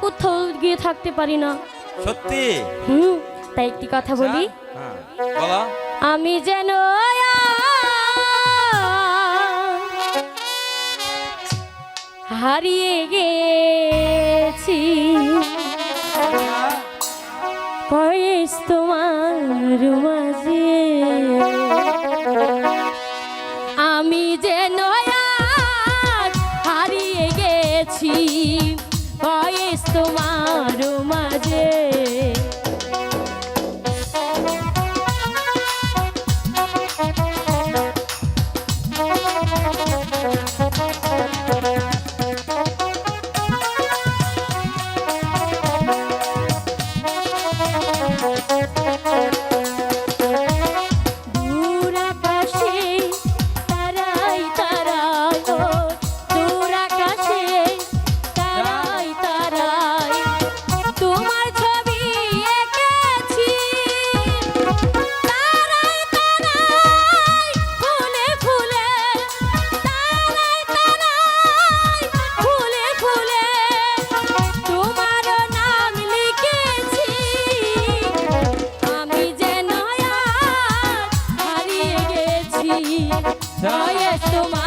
কোথাও গিয়ে থাকতে পারি না। সত্যি? হুম তাই একটি কথা বলি। হ্যাঁ আমি যেন হারিয়ে গেছি। কয়েস তোমার মাঝে। আমি যেন আজ হারিয়ে গেছি। তোমার yes, তোমার